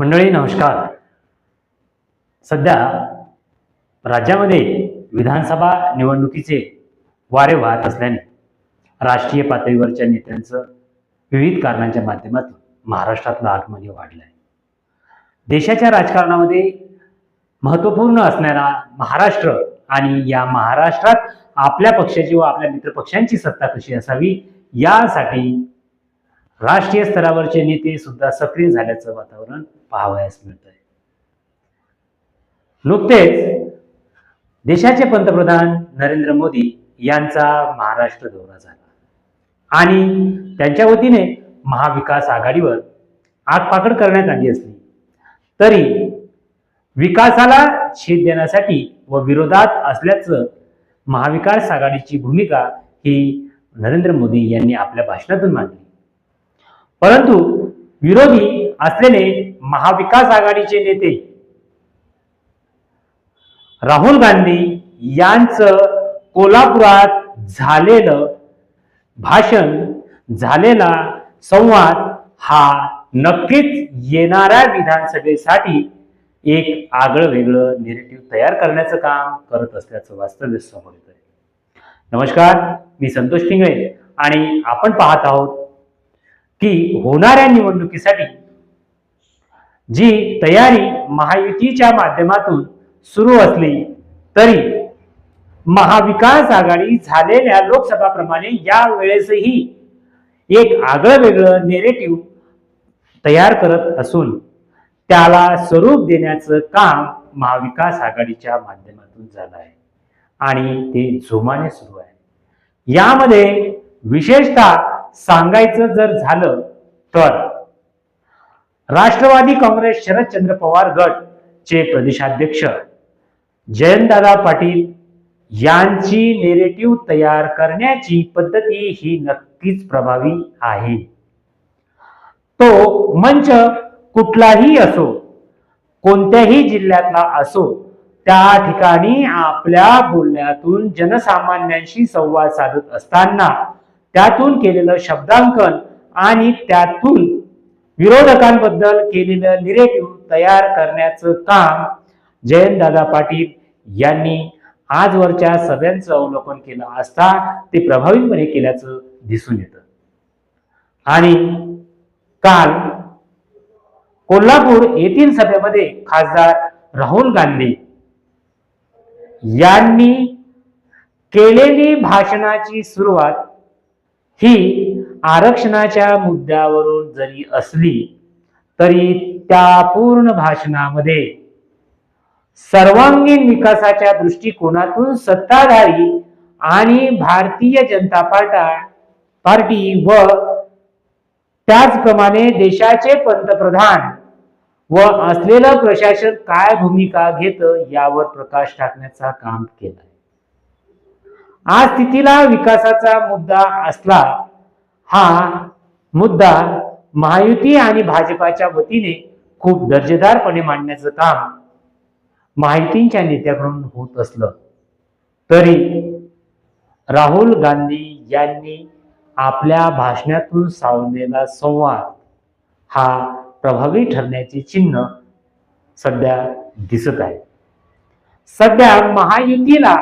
मंडळी नमस्कार. सध्या राज्यामध्ये विधानसभा निवडणुकीचे वारे वाहत असल्याने राष्ट्रीय पातळीवरच्या नेत्यांचं विविध कारणांच्या माध्यमातून महाराष्ट्रातलं आगमन वाढलं आहे देशाच्या राजकारणामध्ये महत्त्वपूर्ण असणारा महाराष्ट्र आणि या महाराष्ट्रात आपल्या पक्षाची व आपल्या मित्रपक्षांची सत्ता कशी असावी यासाठी राष्ट्रीय स्तरावरचे नेते सुद्धा सक्रिय झाल्याचं वातावरण पाहावयास मिळत आहे नुकतेच देशाचे पंतप्रधान नरेंद्र मोदी यांचा महाराष्ट्र दौरा झाला. आणि त्यांच्या वतीने महाविकास आघाडीवर आगपाकड करण्यात आली असली तरी विकासाला छेद देण्यासाठी व विरोधात असल्याचं महाविकास आघाडीची भूमिका ही नरेंद्र मोदी यांनी आपल्या भाषणातून मांडली. परंतु विरोधी असलेले महाविकास आघाडीचे नेते राहुल गांधी यांचं कोल्हापुरात झालेलं भाषण झालेला संवाद हा नक्कीच येणाऱ्या विधानसभेसाठी एक आगळं वेगळं निरेटिव्ह तयार करण्याचं काम करत असल्याचं वास्तव्य समोर येत आहे नमस्कार मी संतोष पिंगळे आणि आपण पाहत आहोत की होणाऱ्या निवडणुकीसाठी जी तयारी महायुतीच्या माध्यमातून सुरू असली तरी महाविकास आघाडी झालेल्या लोकसभाप्रमाणे या वेळेसही एक आगळं वेगळं नेरेटिव्ह तयार करत असून त्याला स्वरूप देण्याचं काम महाविकास आघाडीच्या माध्यमातून झालं आहे. आणि ते जोमाने सुरू आहे. यामध्ये विशेषतः सांगायचं जर झालं तर राष्ट्रवादी काँग्रेस शरदचंद्र पवार गट चे प्रदेशाध्यक्ष जयंतदादा पाटील यांची नेरेटिव्ह तयार करण्याची पद्धती ही नक्कीच प्रभावी आहे. तो मंच कुठलाही असो कोणत्याही जिल्ह्यातला असो त्या ठिकाणी आपल्या बोलण्यातून जनसामान्यांशी संवाद साधत असताना त्यातून केलेलं शब्दांकन आणि त्यातून विरोधकांबद्दल केलेलं निरेटिव्ह तयार करण्याचं काम जयंतदादा पाटील यांनी आजवरच्या सभ्यांचं अवलोकन केलं असता ते प्रभावीपणे केल्याचं दिसून येतं. आणि काल कोल्हापूर येथील सभेमध्ये खासदार राहुल गांधी यांनी केलेली भाषणाची सुरुवात ही आरक्षणाच्या मुद्द्यावरून जरी असली तरी त्या पूर्ण भाषणामध्ये सर्वांगीण विकासाच्या दृष्टिकोनातून सत्ताधारी आणि भारतीय जनता पार्टा पार्टी व त्याचप्रमाणे देशाचे पंतप्रधान व असलेलं प्रशासन काय भूमिका घेतं यावर प्रकाश टाकण्याचा काम केलं आज स्थितीला विकासाचा मुद्दा असला हा मुद्दा महायुती आणि भाजपाच्या वतीने खूप दर्जेदारपणे मांडण्याचं काम महायुतींच्या नेत्याकडून होत असलं. तरी राहुल गांधी यांनी आपल्या भाषणातून सावलेला संवाद हा प्रभावी ठरण्याचे चिन्ह सध्या दिसत आहे. सध्या महायुतीला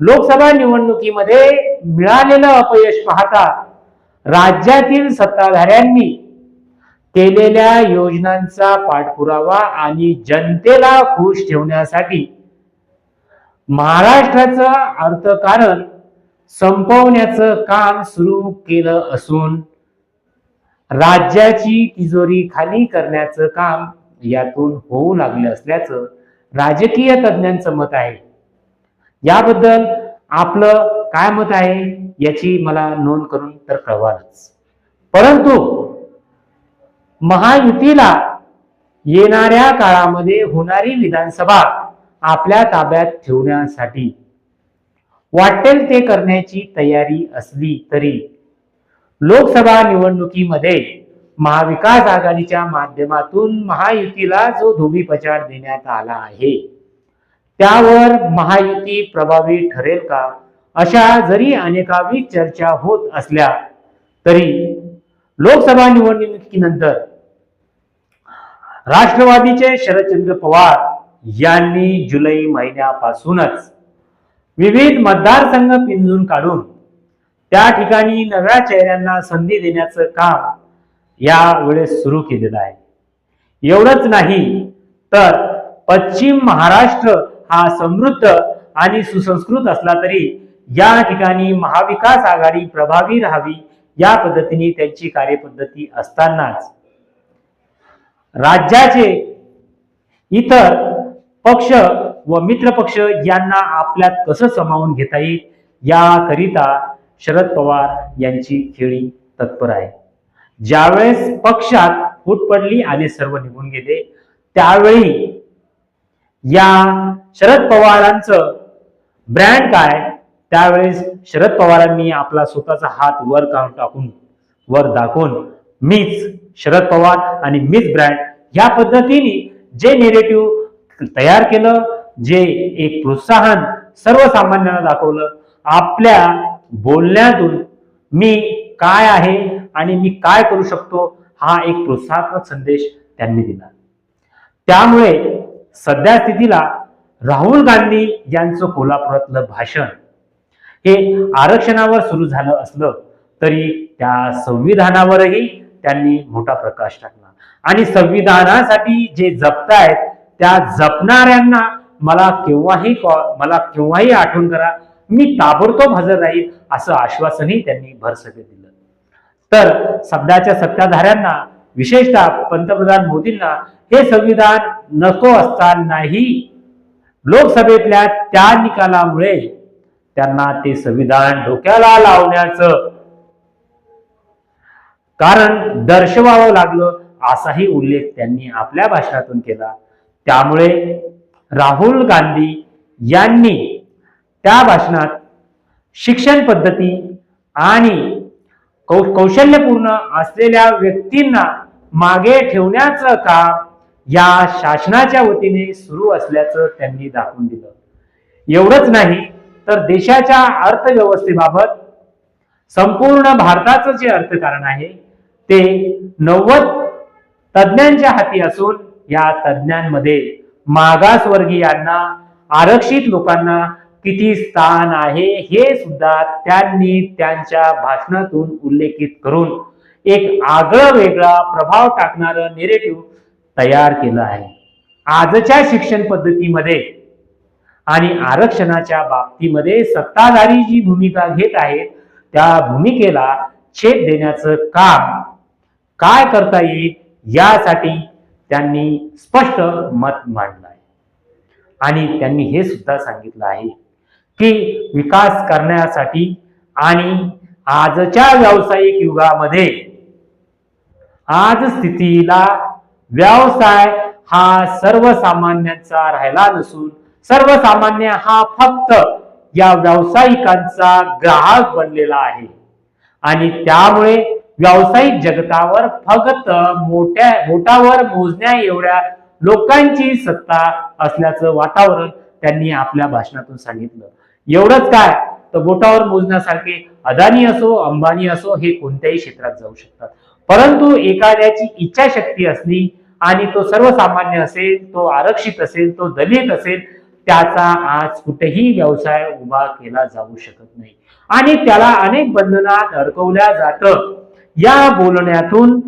लोकसभा निवडणुकीमध्ये मिळालेलं अपयश पाहता राज्यातील सत्ताधाऱ्यांनी केलेल्या योजनांचा पाठपुरावा आणि जनतेला खुश ठेवण्यासाठी महाराष्ट्राचं अर्थकारण संपवण्याचं काम सुरू केलं असून राज्याची तिजोरी खाली करण्याचं काम यातून होऊ लागलं असल्याचं राजकीय तज्ज्ञांचं मत आहे. याबद्दल आपलं काय मत आहे याची मला नोंद करून तर कळवालच. परंतु महायुतीला येणाऱ्या काळामध्ये होणारी विधानसभा आपल्या ताब्यात ठेवण्यासाठी वाटेल ते करण्याची तयारी असली तरी लोकसभा निवडणुकीमध्ये महाविकास आघाडीच्या माध्यमातून महायुतीला जो धोबीपचार देण्यात आला आहे त्यावर महायुती प्रभावी ठरेल का? अशा जरी अनेकावी चर्चा होत असल्या तरी लोकसभा निवडणुकीनंतर राष्ट्रवादीचे शरदचंद्र पवार यांनी जुलै महिन्यापासूनच विविध मतदारसंघ पिंजून काढून त्या ठिकाणी नव्या चेहऱ्यांना संधी देण्याचं काम या वेळेस सुरू केलेलं आहे. एवढंच नाही तर पश्चिम महाराष्ट्र हा समृद्ध आणि सुसंस्कृत असला तरी या ठिकाणी महाविकास आघाडी प्रभावी राहावी या पद्धतीने त्यांची कार्यपद्धती असतानाच राज्याचे इतर पक्ष व मित्र पक्ष यांना आपल्यात कसं समावून घेता येईल याकरिता शरद पवार यांची खेळी तत्पर आहे. ज्यावेळेस पक्षात फूट पडली आणि सर्व निघून गेले त्यावेळी या शरद पवारांचं ब्रँड काय? त्यावेळेस शरद पवारांनी आपला स्वतःचा हात वर काढून टाकून वर दाखवून मीच शरद पवार आणि मीच ब्रँड या पद्धतीने जे नेरेटिव्ह तयार केलं जे एक प्रोत्साहन सर्वसामान्यांना दाखवलं आपल्या बोलण्यातून मी काय आहे आणि मी काय करू शकतो हा एक प्रोत्साहक संदेश त्यांनी दिला. त्यामुळे सध्या स्थितीला राहुल गांधी यांचं कोल्हापुरातलं भाषण हे आरक्षणावर सुरू झालं असलं तरी त्या संविधानावरही त्यांनी मोठा प्रकाश टाकला. आणि संविधानासाठी जे जपतायत त्या जपणाऱ्यांना मला केव्हाही मला केव्हाही आठवण करा मी ताबडतोब हजर राहील असं आश्वासनही त्यांनी भरसभेत दिलं. तर सध्याच्या सत्ताधाऱ्यांना विशेषतः पंतप्रधान मोदींना हे संविधान नको असतानाही लोकसभेतल्या त्या निकालामुळे त्यांना ते संविधान डोक्याला लावण्याचं कारण दर्शवावं लागलं असाही उल्लेख त्यांनी आपल्या भाषणातून केला. त्यामुळे राहुल गांधी यांनी त्या भाषणात शिक्षण पद्धती आणि कौ कौशल्यपूर्ण असलेल्या व्यक्तींना मागे ठेवण्याचं काम या शासनाच्या वतीने सुरू असल्याचं त्यांनी दाखवून दिलं. एवढंच नाही तर देशाच्या अर्थव्यवस्थेबाबत संपूर्ण भारताचं जे अर्थकारण आहे ते नव्वद तज्ज्ञांच्या हाती असून या तज्ज्ञांमध्ये मागासवर्गीयांना आरक्षित लोकांना किती स्थान आहे हे सुद्धा त्यांनी त्यांच्या भाषणातून उल्लेखित करून एक आगळं वेगळा प्रभाव टाकणारं नेरेटिव्ह तयार केलं आहे. आजच्या शिक्षण पद्धतीमध्ये आणि आरक्षणाच्या बाबतीमध्ये सत्ताधारी जी भूमिका घेत आहेत त्या भूमिकेला छेद देण्याचं काम काय करता येईल यासाठी त्यांनी स्पष्ट मत मांडलं आहे आणि त्यांनी हे सुद्धा सांगितलं आहे की विकास करण्यासाठी आणि आजच्या व्यावसायिक युगामध्ये आज स्थितीला व्यवसाय हा सर्वसामान्यांचा राहिला नसून सर्वसामान्य हा फक्त या व्यावसायिकांचा ग्राहक बनलेला आहे. आणि त्यामुळे व्यावसायिक जगतावर फक्त मोठ्या बोटावर मोजण्या एवढ्या लोकांची सत्ता असल्याचं वातावरण त्यांनी आपल्या भाषणातून सांगितलं. एवढंच काय? तर बोटावर मोजण्यासारखे अदानी असो अंबानी असो हे कोणत्याही क्षेत्रात जाऊ शकतात. परंतु एखाद्याची इच्छाशक्ती असली आणि तो सर्वसामान्य असेल तो आरक्षित असेल तो दलित असेल त्याचा आज कुठेही व्यवसाय उभा केला जाऊ शकत नाही. आणि त्याला अनेक बंधनात अडकवल्या जातं. या बोलण्यातून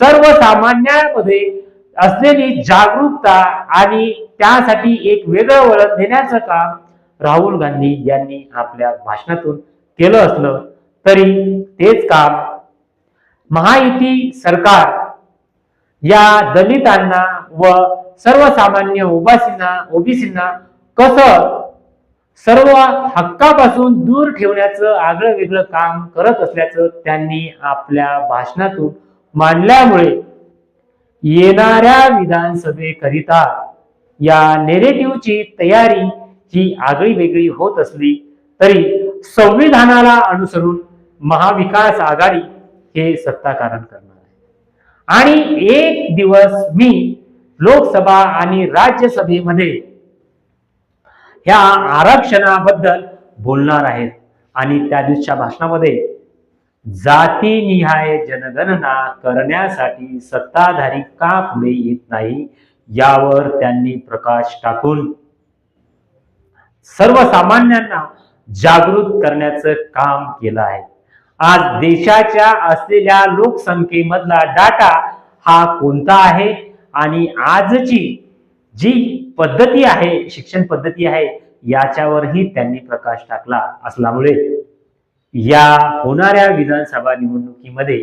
सर्वसामान्यांमध्ये असलेली जागरूकता आणि त्यासाठी एक वेगळं वळण देण्याचं काम राहुल गांधी यांनी आपल्या भाषणातून केलं असलं तरी तेच काम महायुती सरकार. या दलितांना व सर्वसामान्य ओबीसींना ओबीसींना कसं सर्व हक्कापासून दूर ठेवण्याचं आगळं वेगळं काम करत असल्याचं त्यांनी आपल्या भाषणातून मांडल्यामुळे येणाऱ्या विधानसभेकरिता या नेरेटिव्हची तयारी ही आगळी वेगळी होत असली तरी संविधानाला अनुसरून महाविकास आघाडी हे सत्ताकारण करणार आहे. आणि एक दिवस मी लोकसभा आणि राज्यसभेमध्ये ह्या आरक्षणाबद्दल बोलणार आहेत आणि त्या दिवसच्या भाषणामध्ये जातीनिहाय जनगणना करण्यासाठी सत्ताधारी का पुढे येत नाही यावर त्यांनी प्रकाश टाकून सर्वसामान्यांना जागृत करण्याचं काम केलं आहे. आज देशाच्या असलेल्या लोकसंख्येमधला डाटा हा कोणता आहे? आणि आजची जी पद्धती आहे शिक्षण पद्धती आहे याच्यावरही त्यांनी प्रकाश टाकला असल्यामुळे या होणाऱ्या विधानसभा निवडणुकीमध्ये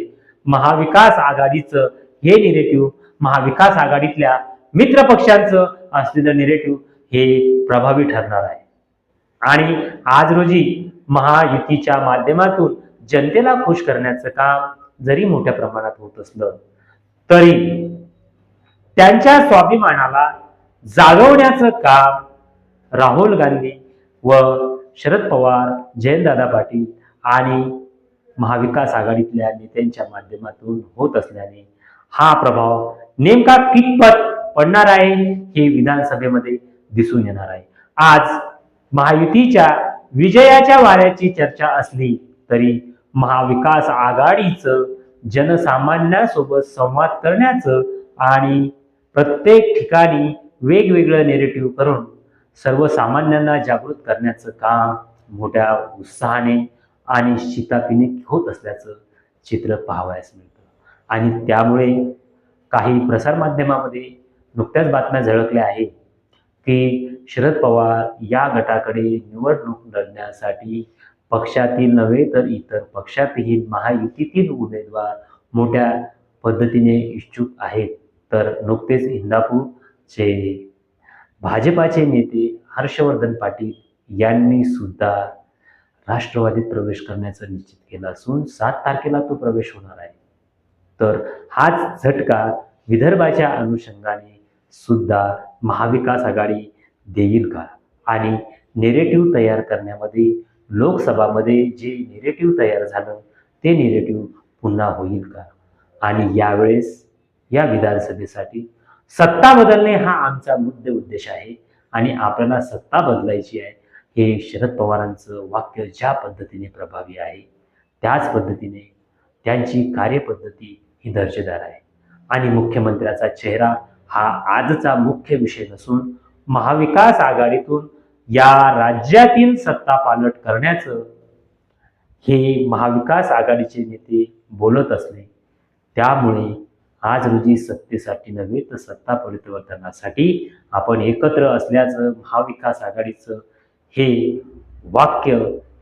महाविकास आघाडीचं हे निरेटिव्ह महाविकास आघाडीतल्या मित्र पक्षांचं असलेलं निरेटिव्ह हे प्रभावी ठरणार आहे. आणि आज रोजी महायुतीच्या माध्यमातून जनतेला खुश करण्याचं काम जरी मोठ्या प्रमाणात होत असलं तरी त्यांच्या स्वाभिमानाला जागवण्याचं काम राहुल गांधी व शरद पवार जयंतदादा पाटील आणि महाविकास आघाडीतल्या नेत्यांच्या माध्यमातून होत असल्याने हा प्रभाव नेमका कितपत पडणार आहे हे विधानसभेमध्ये दिसून येणार आहे. आज महायुतीच्या विजयाच्या वाऱ्याची चर्चा असली तरी महाविकास आघाडीचं जनसामान्यांसोबत संवाद करण्याचं आणि प्रत्येक ठिकाणी वेगवेगळं नेरेटिव्ह करून सर्वसामान्यांना जागृत करण्याचं काम मोठ्या उत्साहाने आणि शितापीने होत असल्याचं चित्र पाहावयास मिळतं. आणि त्यामुळे काही प्रसारमाध्यमामध्ये नुकत्याच बातम्या झळकल्या आहेत की शरद पवार या गटाकडे निवडणूक लढण्यासाठी पक्षातील नव्हे तर इतर. पक्षातही महायुतीतील उमेदवार मोठ्या पद्धतीने इच्छुक आहेत. तर नुकतेच इंदापूरचे भाजपाचे नेते हर्षवर्धन पाटील यांनी सुद्धा राष्ट्रवादीत प्रवेश करण्याचं निश्चित केलं असून सात तारखेला तो प्रवेश होणार आहे. तर हाच झटका विदर्भाच्या अनुषंगाने सुद्धा महाविकास आघाडी देईल का? आणि नेरेटिव्ह तयार करण्यामध्ये लोकसभामध्ये जे निरेटिव्ह तयार झालं ते निरेटिव्ह पुन्हा होईल का? आणि यावेळेस या विधानसभेसाठी सत्ता बदलणे हा आमचा मुद्दे उद्देश आहे. आणि आपल्याला सत्ता बदलायची आहे हे शरद पवारांचं वाक्य ज्या पद्धतीने प्रभावी आहे त्याच पद्धतीने त्यांची कार्यपद्धती ही दर्जेदार आहे. आणि मुख्यमंत्र्याचा चेहरा हा आजचा मुख्य विषय नसून महाविकास आघाडीतून या राज्यातील सत्ता पालट करण्याचं हे महाविकास आघाडीचे नेते बोलत असले त्यामुळे आज रोजी सत्तेसाठी नव्हे तर सत्ता परिवर्तनासाठी आपण एकत्र असल्याचं महाविकास आघाडीचं हे वाक्य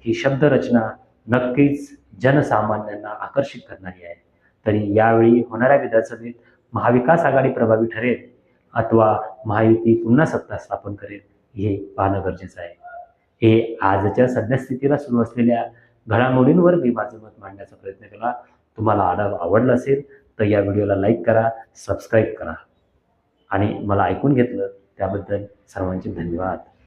ही शब्दरचना नक्कीच जनसामान्यांना आकर्षित करणारी आहे. तरी यावेळी होणाऱ्या विधानसभेत महाविकास आघाडी प्रभावी ठरेल अथवा महायुती पुन्हा सत्ता स्थापन करेल हे पाहणं गरजेचं आहे. हे आजच्या सद्यस्थितीला सुरू असलेल्या घडामोडींवर मी माझं मत मांडण्याचा प्रयत्न केला. तुम्हाला आढाव आवडला असेल तर या व्हिडिओला लाईक करा सबस्क्राईब करा. आणि मला ऐकून घेतलं त्याबद्दल सर्वांचे धन्यवाद.